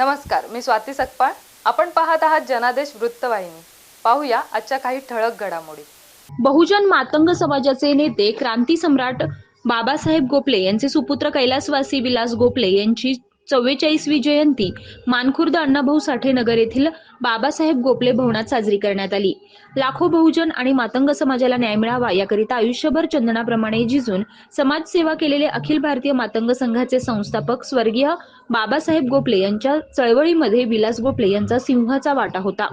नमस्कार मी स्वाती सकपाळ. आपण पाहत आहात जनादेश वृत्तवाहिनी. पाहूया आजच्या काही ठळक घडामोडी. बहुजन मातंग समाजाचे नेते क्रांती सम्राट बाबासाहेब गोपले यांचे सुपुत्र कैलासवासी विलास गोपले यांची चव्वेचाळीसवी जयंती मानखुर्द अण्णाभाऊ साठे नगर येथील बाबासाहेब गोपले भवनात साजरी करण्यात आली. लाखो बहुजन आणि मातंग समाजाला न्याय मिळावा याकरिता आयुष्यभर चंदनाप्रमाणे झिजून समाजसेवा केलेले अखिल भारतीय मातंग संघाचे संस्थापक स्वर्गीय बाबासाहेब गोपले यांच्या चळवळीमध्ये विलास गोपले यांचा सिंहाचा वाटा होता.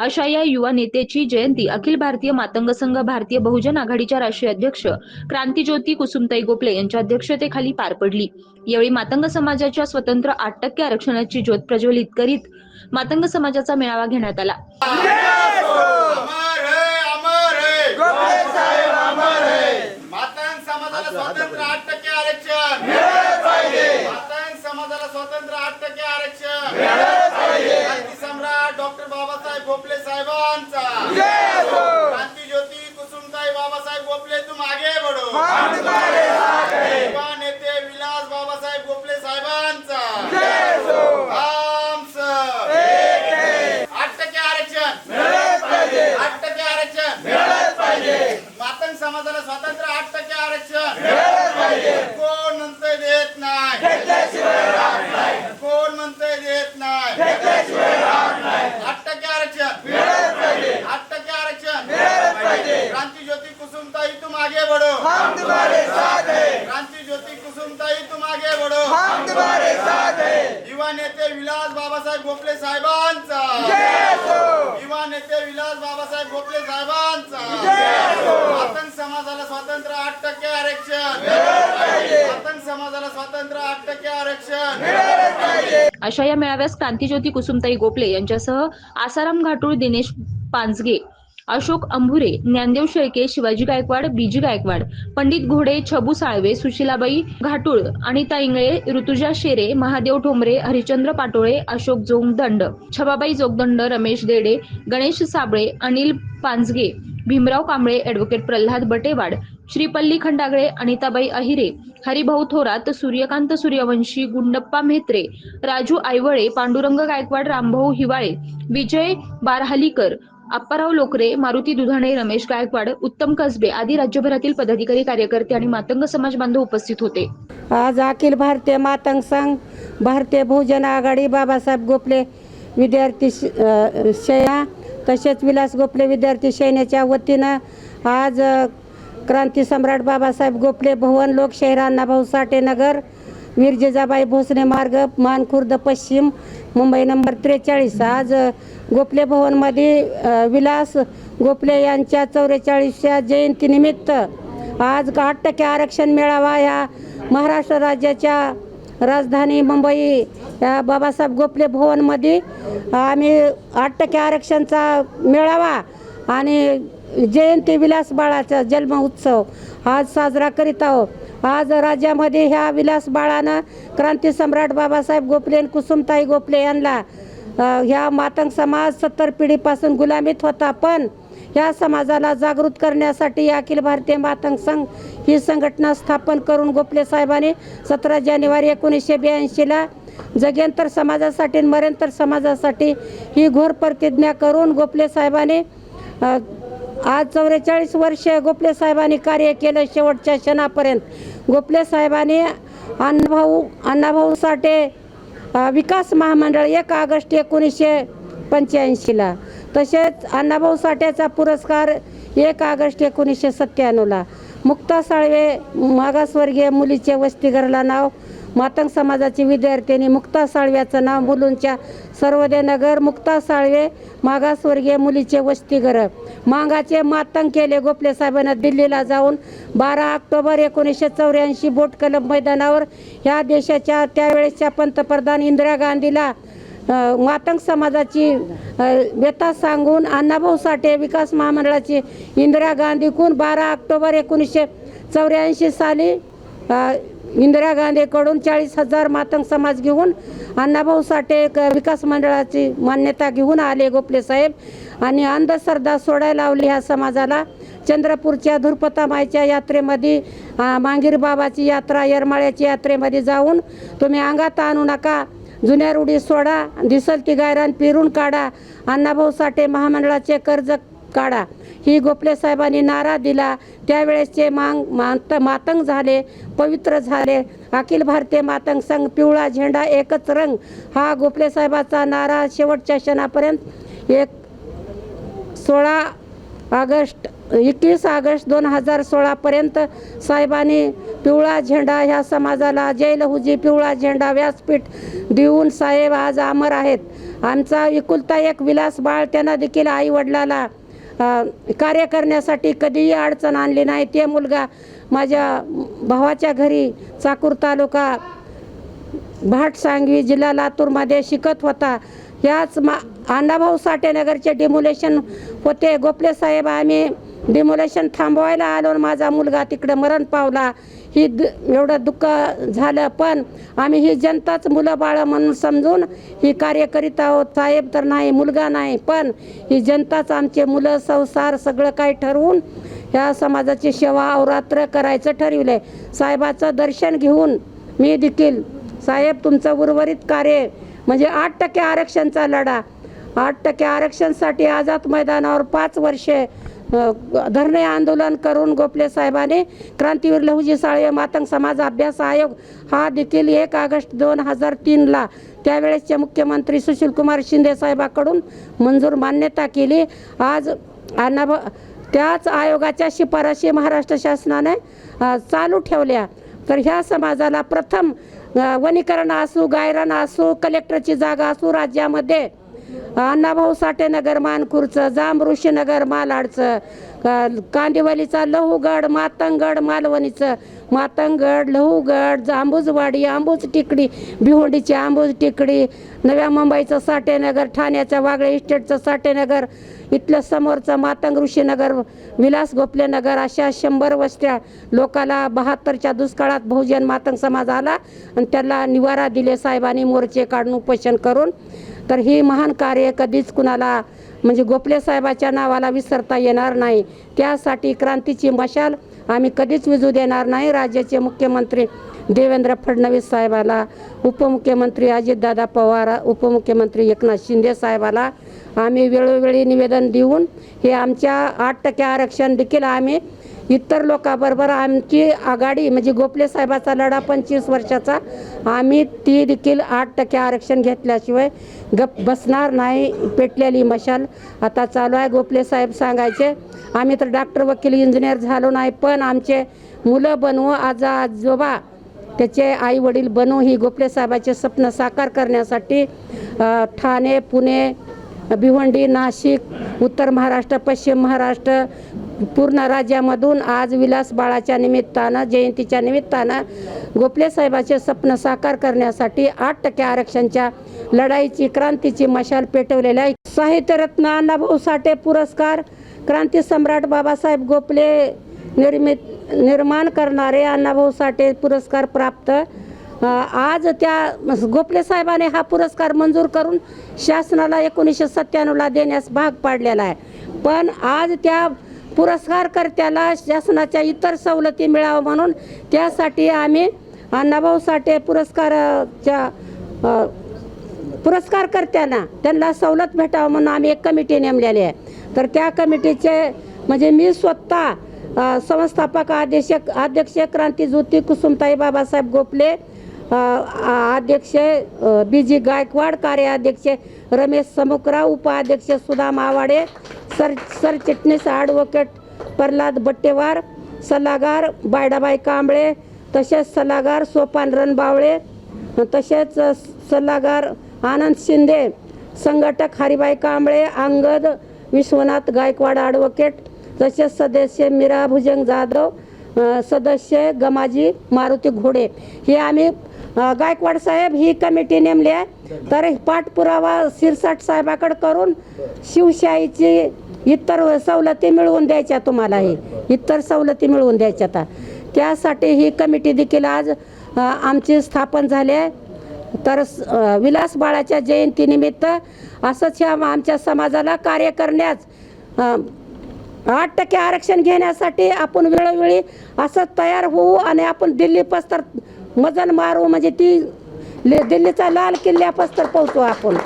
अशा या युवा नेत्याची जयंती अखिल भारतीय मातंग संघ भारतीय बहुजन आघाडीच्या राष्ट्रीय अध्यक्ष क्रांतीज्योती कुसुमताई गोपले यांच्या अध्यक्षतेखाली पार पडली. यावेळी मातंग समाजाच्या स्वतंत्र आठ टक्के आरक्षणाची ज्योत प्रज्वलित करीत मातंग समाजाचा मेळावा घेण्यात आला. अमर अमर गोपाल साहेब अमर मातांग समाजाला स्वतंत्र आठ टक्के आरक्षण मातांग समाजाला स्वतंत्र आठ टक्के आरक्षण क्रांती सम्राट डॉक्टर बाबासाहेब गोपले साहेबांचा क्रांती ज्योती कुसुमताई बाबासाहेब गोपले तुम आगे बढ़ो युवा नेते विलास बाबासाहेब गोपले साहेबांचा हम सब आठ टक्के आरक्षण आठ टक्के आरक्षण मातंग समाजाला स्वातंत्र्य आठ टक्के आरक्षण कोण म्हणतंय देत नाही कोण म्हणतंय देत नाही आठ टक्के आरक्षण आठ टक्के आरक्षण क्रांती ज्योती कुसुमताई तुम आगे बढ़ो क्रांती ज्योती कुसुमताई तुम आगे बढ़ो युवा नेते विलास बाबासाहेब गोखले साहेबांचा. युवा नेते विलास बाबासाहेब गोखले साहेबांचा. मातंग समाजाला स्वातंत्र्य आठ टक्के आरक्षण. मातंग समाजाला स्वातंत्र्य आठ टक्के आरक्षण. अशा या मेळाव्यास क्रांतीज्योती कुसुमताई गोपले यांच्यासह Asaram Ghatul Dinesh Panchage Ashok Ambhure Dnyandev Shelke Shivaji Gaikwad B G Gaikwad Pandit Ghode Chhabu Salve Sushilabai Ghatul Anita Ingale Rutuja Shere Mahadev Thombare Harichandra Patole Ashok Jogdand Chhababai Jogdand Ramesh Dede Ganesh Sable Anil Panjge Bhimrao Kamble advocate Pralhad Batewad Shripalli Khandagale Anitabai Ahire Haribhau Thorat Suryakant Suryavanshi Gundappa Mhetre Raju Aywale Pandurang Gaikwad Rambhau Hiwale Vijay Barhalikar Apparao Lokre Maruti Dudhane Ramesh Gaikwad Uttam Kasbe आदी राज्यभरातील पदाधिकारी कार्यकर्ते आणि मातंग समाज बांधव उपस्थित होते. आज अखिल भारतीय मातंग संघ भारतीय बहुजन आघाडी बाबासाहेब गोपले विद्यार्थी श- सेना तसेच विलास गोपले विद्यार्थी सेनेच्या वतीनं आज क्रांती सम्राट बाबासाहेब गोपले भवन लोकशाहीर अण्णाभाऊ साठे नगर वीर जिजाबाई भोसले मार्ग मानखुर्द पश्चिम मुंबई नंबर त्रेचाळीस. आज गोपले भवनमध्ये विलास गोपले यांच्या चौवेचाळीसच्या जयंतीनिमित्त आज आठ टक्के आरक्षण मिळावा या महाराष्ट्र राज्याच्या राजधानी मुंबई या बाबासाहेब गोपले भवनमध्ये आम्ही आठ टक्के आरक्षणचा मेळावा आणि जयंती विलास बाळाचा जन्म उत्सव. आज साजरा करीत आहोत. आज राज्यामध्ये ह्या विलास बाळानं क्रांती सम्राट बाबासाहेब गोपले आणि कुसुमताई गोपले यांना ह्या मातंग समाज सत्तर पिढीपासून गुलामीत होता. पण ह्या समाजाला जागृत करण्यासाठी अखिल भारतीय मातंग संघ ही संघटना स्थापन करून गोपले साहेबांनी सतरा जानेवारी एकोणीसशे ब्याऐंशीला जगेंतर समाजासाठी मरेंतर समाजासाठी ही घोर प्रतिज्ञा करून गोपले साहेबांनी आज चौवेचाळीस वर्ष गोपले साहेबांनी कार्य केलं शेवटच्या क्षणापर्यंत. गोपले साहेबांनी अण्णाभाऊ अण्णाभाऊ साठे विकास महामंडळ एक ऑगस्ट एकोणीसशे पंच्याऐंशीला. तसेच अण्णाभाऊ साठेचा पुरस्कार एक ऑगस्ट एकोणीसशे सत्त्याण्णवला. मुक्ता साळवे मागासवर्गीय मुलीचे वस्तीघरला नाव मातंग समाजाची विद्यार्थिनी मुक्ता साळव्याचं नाव मुलूंच्या सर्वोदयनगर मुक्ता साळवे मागासवर्गीय मुलीचे वस्तीघरं मांगाचे मातंग केले गोपले साहेबांना दिल्लीला जाऊन. बारा ऑक्टोबर एकोणीसशे चौऱ्याऐंशी बोट क्लब मैदानावर ह्या देशाच्या त्यावेळेसच्या पंतप्रधान इंदिरा गांधीला मातंग समाजाची व्यथा सांगून अण्णाभाऊ साठे विकास महामंडळाची इंदिरा गांधीकून बारा ऑक्टोबर एकोणीसशे चौऱ्याऐंशी साली इंदिरा गांधीकडून चाळीस हजार मातंग समाज घेऊन अण्णाभाऊ साठे क- विकास मंडळाची मान्यता घेऊन आले गोपले साहेब. आणि अंधश्रद्धा सोडायला लावली ह्या समाजाला. चंद्रपूरच्या धुरपतामाईच्या यात्रेमध्ये मांगीर बाबाची यात्रा येरमाळ्याची यात्रेमध्ये जाऊन तुम्ही अंगात आणू नका. जुन्या रूढी सोडा दिसल ती गायरान पिरून काढा. अण्णाभाऊ साठे महामंडळाचे कर्ज काढा. ही गोपले साहेबांनी नारा दिला. त्यावेळेसचे मांग मात मातंग झाले पवित्र झाले. अखिल भारतीय मातंग संघ पिवळा झेंडा एकच रंग. हा गोपले साहेबाचा नारा शेवटच्या क्षणापर्यंत एक सोळा ऑगस्ट एकवीस ऑगस्ट दोन हजार सोळापर्यंत साहेबांनी पिवळा झेंडा ह्या समाजाला जैलहुजी पिवळा झेंडा व्यासपीठ देऊन साहेब आज अमर आहेत. आमचा एकुलता एक विलास बाळ त्यांना देखील आई वडिलाला कार्य करण्यासाठी कधीही अडचण आणली नाही. ते मुलगा माझ्या भावाच्या घरी चाकूर तालुका भाट सांगवी जिल्हा लातूरमध्ये शिकत होता. याच मा अण्णाभाऊ साठेनगरचे डिमोलेशन होते. गोपले साहेब आम्ही डिमोलेशन थांबवायला आलो आणि माझा मुलगा तिकडे मरण पावला. ही द एवढं दुःख झालं पण आम्ही ही जनताच मुलं बाळं म्हणून समजून ही कार्य करीत आहोत. साहेब तर नाही मुलगा नाही पण ही जनताच आमचे मुलं संसार सगळं काही ठरवून ह्या समाजाची सेवा अवरात्र करायचं ठरविलं आहे साहेबाचं दर्शन घेऊन मी देखील साहेब तुमचं उर्वरित कार्य म्हणजे आठ टक्के आरक्षणचा लढा आठ टक्के आरक्षणसाठी आझाद मैदानावर पाच वर्षे धरणे आंदोलन करून गोपले साहेबाने क्रांतीवीर लहुजी साळे मातंग समाज अभ्यास आयोग हा देखील एक ऑगस्ट दोन हजार तीनला त्यावेळेसचे मुख्यमंत्री सुशीलकुमार शिंदे साहेबाकडून मंजूर मान्यता केली. आज अण्णाभा त्याच आयोगाच्या शिफारशी महाराष्ट्र शासनाने चालू ठेवल्या. तर ह्या समाजाला प्रथम वनीकरण असू गायरान असू कलेक्टरची जागा असू राज्यामध्ये अण्णाभाऊ साठेनगर मानखुरचं जांब ऋषीनगर मालाडचं का कांदिवलीचा लहूगड मातंगड मालवणीचं मातंगड लहूगड जांबूजवाडी आंबूज टिकडी भिवंडीची आंबूज टिकडी नव्या मुंबईचं साठेनगर ठाण्याचं वागळे इस्टेटचं साठेनगर इथलं समोरचं मातंग ऋषीनगर विलास गोपलेनगर अशा शंभर वस्त्या लोकाला बहात्तरच्या दुष्काळात बहुजन मातंग समाज आला आणि त्याला निवारा दिले साहेबांनी मोर्चे काढून उपोषण करून. तर ही महान कार्य कधीच कुणाला म्हणजे गोपले साहेबाच्या नावाला विसरता येणार नाही. त्यासाठी क्रांतीची मशाल आम्ही कधीच विजू देणार नाही. राज्याचे मुख्यमंत्री देवेंद्र फडणवीस साहेबाला उपमुख्यमंत्री अजितदादा पवार उपमुख्यमंत्री एकनाथ शिंदे साहेबाला आम्ही वेळोवेळी निवेदन देऊन हे आमच्या आठ टक्के आरक्षण देखील आम्ही इतर लोकांबरोबर आमची आघाडी म्हणजे गोपले साहेबाचा लढा पंचवीस वर्षाचा आम्ही ती देखील आठ टक्के आरक्षण घेतल्याशिवाय गप बसणार नाही पेटलेली मशाल. आता चालू आहे गोपले साहेब सांगायचे आम्ही तर डॉक्टर वकील इंजिनियर झालो नाही पण आमचे मुलं बनवू आज आजोबा त्याचे आई वडील बनू ही गोपले साहेबाचे स्वप्न साकार करण्यासाठी ठाणे पुणे भिवंडी नाशिक उत्तर महाराष्ट्र पश्चिम महाराष्ट्र पूर्ण राज्यामधून आज विलास बाळाच्या निमित्तानं जयंतीच्या निमित्तानं गोपले साहेबाचे स्वप्न साकार करण्यासाठी आठ टक्के आरक्षणच्या लढाईची क्रांतीची मशाल पेटवलेल्या आहे. साहित्यरत्न अण्णाभाऊ साठे पुरस्कार क्रांती सम्राट बाबासाहेब गोपले निर्मित निर्माण करणारे अण्णाभाऊ साठे पुरस्कार प्राप्त आज त्या गोपले साहेबाने हा पुरस्कार मंजूर करून शासनाला एकोणीसशे सत्त्याण्णवला देण्यास भाग पाडलेला आहे पण आज त्या पुरस्कारकर्त्याला शासनाच्या इतर सवलती मिळावं म्हणून त्यासाठी आम्ही अण्णाभाऊ साठे पुरस्काराच्या पुरस्कारकर्त्यांना त्यांना सवलत भेटावं म्हणून आम्ही एक कमिटी नेमलेली आहे. तर त्या कमिटीचे म्हणजे मी स्वतः संस्थापक अध्यक्ष अध्यक्ष क्रांती ज्योती कुसुमताई बाबासाहेब गोपले अध्यक्ष बी जी गायकवाड कार्याध्यक्ष रमेश समुकराव उपाध्यक्ष सुदाम आवाडे सर सरचिटणीस ॲडव्होकेट प्रल्हाद बट्टेवार सल्लागार बायडाबाई कांबळे तसेच सल्लागार सोपान रणबावळे तसेच सल्लागार आनंद शिंदे संघटक हरिबाई कांबळे अंगद विश्वनाथ गायकवाड ॲडव्होकेट तसेच सदस्य मीरा भुजंग जाधव सदस्य गमाजी मारुती घोडे. हे आम्ही गायकवाड साहेब ही कमिटी नेमली आहे. तर पाठपुरावा सिरसाट साहेबाकडे करून शिवशाहीची इतर सवलती मिळवून द्यायच्या तुम्हाला हे. इतर सवलती मिळवून द्यायच्या आता. त्यासाठी ही कमिटी देखील आज आमची स्थापन झाली आहे. तर विलास बाळाच्या जयंतीनिमित्त असंच ह्या आमच्या समाजाला कार्य करण्यास आठ टक्के आरक्षण घेण्यासाठी आपण वेळोवेळी असं तयार होऊ आणि आपण दिल्ली पस्तर मजल मारू म्हणजे ती दिल्लीचा लाल किल्ल्यापासून पोहोचू आपण.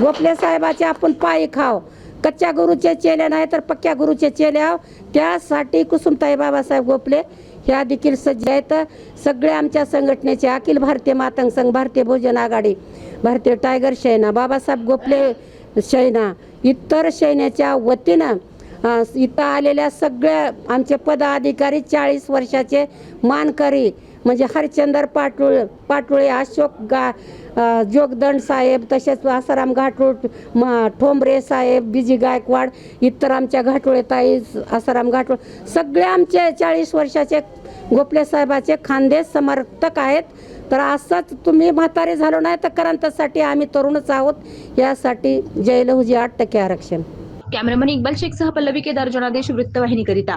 गोपले साहेबाचे आपण पायी खाव. कच्च्या गुरुचे चेल्या नाही तर पक्क्या गुरुचे चेल्या त्यासाठी कुसुमताई बाबासाहेब गोपले ह्या देखील सज्ज आहेत. सगळे आमच्या संघटनेचे अखिल भारतीय मातंग संघ भारतीय भोजन आघाडी भारतीय टायगर सेना बाबासाहेब गोपले सेना इतर सैन्याच्या वतीनं इथं आलेल्या सगळ्या आमचे पदाधिकारी चाळीस वर्षाचे मानकरी म्हणजे हरिश्चंद्र पाटोळ पाटोळे अशोक गा जोगदंड साहेब तसेच आसाराम घाटोळ म ठोंबरे साहेब बिजी गायकवाड इतर आमच्या घाटोळे ताई आसाराम घाटोळ सगळे आमचे चाळीस वर्षाचे गोपले साहेबाचे खांदे समर्थक आहेत. तर असंच तुम्ही म्हातारे झालो नाही तर करांतसाठी आम्ही तरुणच आहोत. यासाठी जयलहुजी आठ टक्के आरक्षण. कॅमेरामन इक्बाल शेखसह पल्लवी केदार जनादेश वृत्तवाहिनीकरिता.